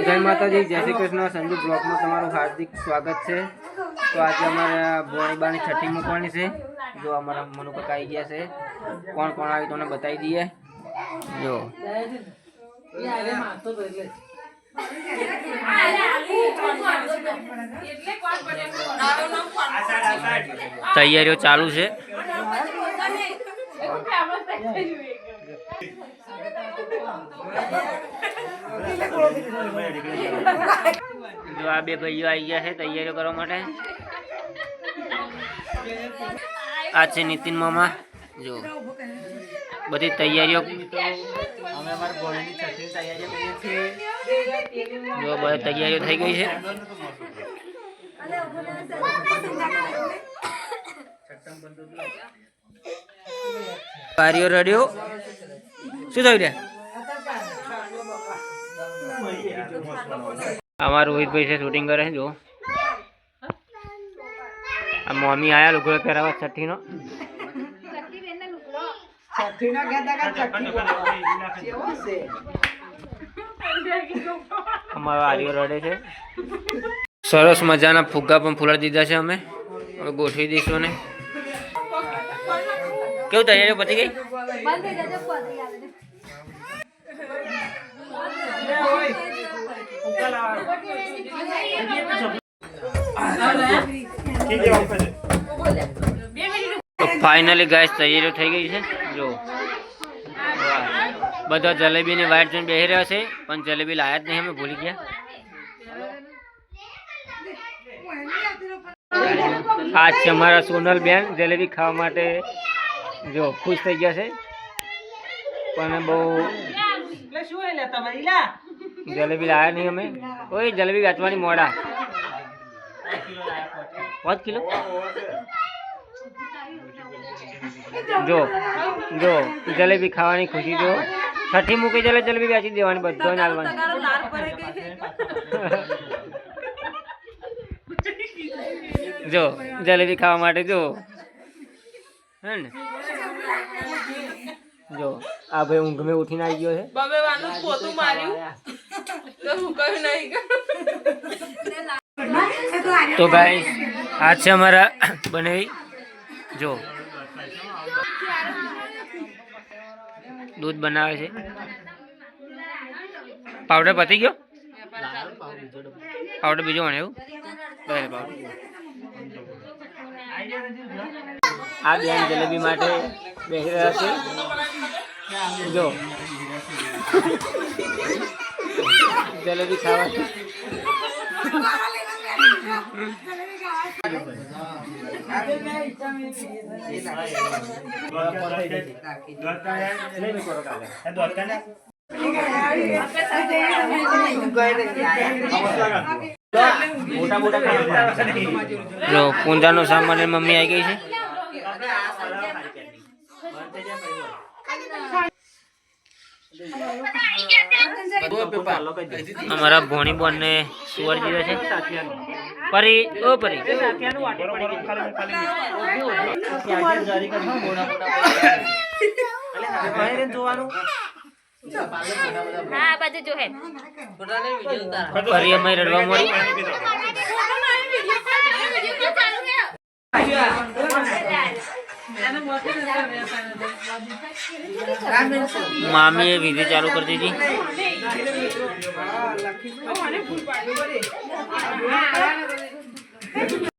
જય માતાજી, જય શ્રી કૃષ્ણ. સંજુ બ્લોકમાં તમારું હાર્દિક સ્વાગત છે. તો આજે અમારે ભોણીબાની છઠ્ઠી મૂકવાની છે. જો અમારા મનુ કાકા આવી ગયા છે. કોણ કોણ આવી તમને બતાવી દઈએ. જો. તૈયારીઓ ચાલુ છે. જો આ બે ભાઈઓ આવી ગયા છે, તૈયારીઓ કરવા માટે. આ છે નીતિન મામા. જો, બધી તૈયારીઓ. જો બધી તૈયારીઓ થઈ ગઈ છે. કાર્યો રડ્યો. શું થયું રે? અમારા રોહિતભાઈ છે શૂટિંગ કરે છે જો આ મમ્મી આયા લુગડો પહેરાવા છઠ્ઠીનો અમારો આર્યો રડે છે. સરસ મજાના ફુગ્ગા પણ ફૂલાડી દીધા છે અમે. હવે ગોઠવી દઈશું ને કેવું તૈયારી પતી ગઈ? તો ફાઇનલી ગાઈસ તૈયારીઓ થઈ ગઈ છે. જો. બધા બધા જલેબીની વાઇટ જોઈને બેસી રહ્યા છે, પણ જલેબી લાયા જ નહીં, અમે ભૂલી ગયા. આ છે અમારા સોનલ બેન જલેબી ખાવા માટે. જો, ખુશ થઈ ગયા છે. પણ બહુ જલેબી લાયા નહીં અમે ઓય જલેબી વેચવાની મોડા પાંચ કિલો જો જો જલેબી ખાવાની ખુશી જો છઠ્ઠી મૂકી જલે જલેબી વેચી દેવાની બધો નાલવાની જો જલેબી ખાવા માટે જો હે ને જો આ ભાઈ ઊંઘ મેં ઉઠીને આવી ગયો છે બબેવાનું પોતું માર્યું તો ગાઈસ આ છે અમારા બનાવી. જો. દૂધ બનાવે છે. પાવડર પતી ગયો? પાવડર બીજો મને એવું બરાબર આ બેન જલેબી માટે બેસી રહ્યા છે. જો. જલેબી ખાવા પૂંજા નો સામાન મમ્મી આવી ગઈ છે. અમારા ભોણી બોન ને સુવર જીવે છે. પરી ઓ પરી. હા પરી અમે રડવા મળી મામીએ વિધિ ચાલુ કરી દીધી. લખી